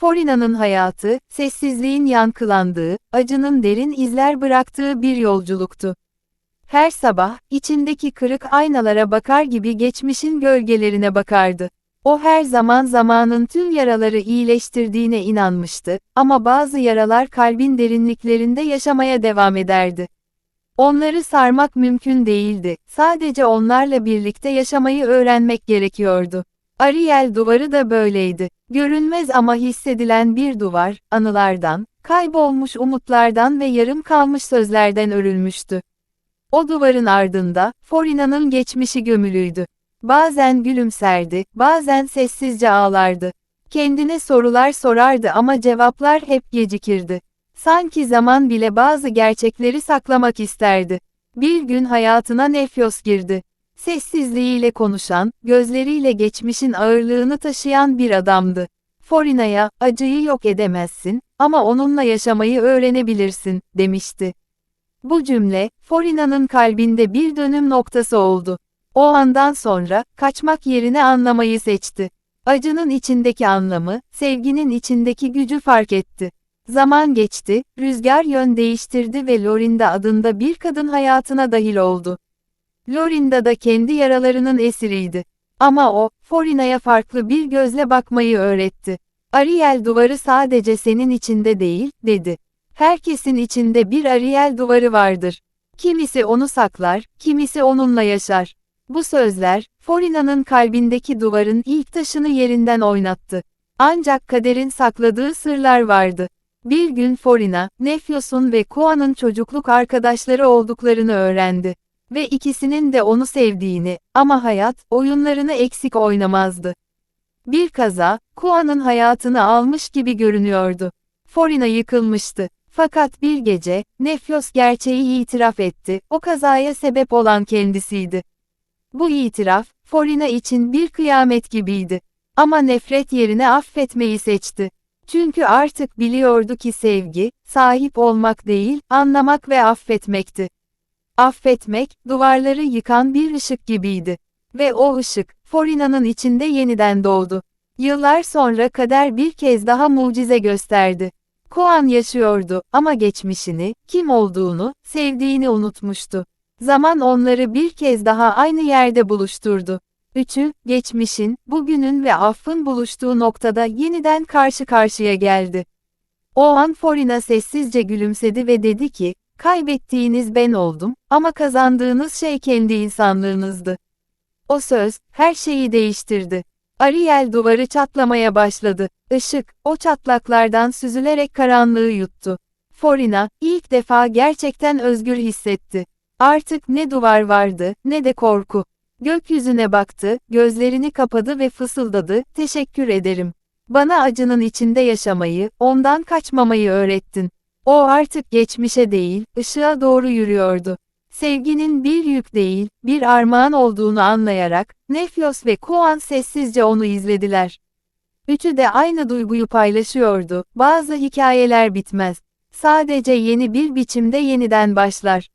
Forina'nın hayatı, sessizliğin yankılandığı, acının derin izler bıraktığı bir yolculuktu. Her sabah, içindeki kırık aynalara bakar gibi geçmişin gölgelerine bakardı. O her zaman zamanın tüm yaraları iyileştirdiğine inanmıştı, ama bazı yaralar kalbin derinliklerinde yaşamaya devam ederdi. Onları sarmak mümkün değildi, sadece onlarla birlikte yaşamayı öğrenmek gerekiyordu. Ariel duvarı da böyleydi. Görünmez ama hissedilen bir duvar, anılardan, kaybolmuş umutlardan ve yarım kalmış sözlerden örülmüştü. O duvarın ardında, Forina'nın geçmişi gömülüydü. Bazen gülümserdi, bazen sessizce ağlardı. Kendine sorular sorardı ama cevaplar hep gecikirdi. Sanki zaman bile bazı gerçekleri saklamak isterdi. Bir gün hayatına Nefyos girdi. Sessizliğiyle konuşan, gözleriyle geçmişin ağırlığını taşıyan bir adamdı. Forina'ya, acıyı yok edemezsin, ama onunla yaşamayı öğrenebilirsin, demişti. Bu cümle, Forina'nın kalbinde bir dönüm noktası oldu. O andan sonra, kaçmak yerine anlamayı seçti. Acının içindeki anlamı, sevginin içindeki gücü fark etti. Zaman geçti, rüzgar yön değiştirdi ve Lorinda adında bir kadın hayatına dahil oldu. Lorinda da kendi yaralarının esiriydi. Ama o, Forina'ya farklı bir gözle bakmayı öğretti. Ariel duvarı sadece senin içinde değil, dedi. Herkesin içinde bir Ariel duvarı vardır. Kimisi onu saklar, kimisi onunla yaşar. Bu sözler, Forina'nın kalbindeki duvarın ilk taşını yerinden oynattı. Ancak kaderin sakladığı sırlar vardı. Bir gün Forina, Nefyos'un ve Kua'nın çocukluk arkadaşları olduklarını öğrendi. Ve ikisinin de onu sevdiğini, ama hayat, oyunlarını eksik oynamazdı. Bir kaza, Kua'nın hayatını almış gibi görünüyordu. Forina yıkılmıştı. Fakat bir gece, Nefyos gerçeği itiraf etti, o kazaya sebep olan kendisiydi. Bu itiraf, Forina için bir kıyamet gibiydi. Ama nefret yerine affetmeyi seçti. Çünkü artık biliyordu ki sevgi, sahip olmak değil, anlamak ve affetmekti. Affetmek, duvarları yıkan bir ışık gibiydi. Ve o ışık, Forina'nın içinde yeniden doğdu. Yıllar sonra kader bir kez daha mucize gösterdi. Koan yaşıyordu ama geçmişini, kim olduğunu, sevdiğini unutmuştu. Zaman onları bir kez daha aynı yerde buluşturdu. Üçü, geçmişin, bugünün ve affın buluştuğu noktada yeniden karşı karşıya geldi. O an Forina sessizce gülümsedi ve dedi ki, kaybettiğiniz ben oldum, ama kazandığınız şey kendi insanlığınızdı. O söz, her şeyi değiştirdi. Ariel duvarı çatlamaya başladı. Işık, o çatlaklardan süzülerek karanlığı yuttu. Forina, ilk defa gerçekten özgür hissetti. Artık ne duvar vardı, ne de korku. Gökyüzüne baktı, gözlerini kapadı ve fısıldadı, teşekkür ederim. Bana acının içinde yaşamayı, ondan kaçmamayı öğrettin. O artık geçmişe değil, ışığa doğru yürüyordu. Sevginin bir yük değil, bir armağan olduğunu anlayarak, Nefyos ve Kuan sessizce onu izlediler. Üçü de aynı duyguyu paylaşıyordu, bazı hikayeler bitmez. Sadece yeni bir biçimde yeniden başlar.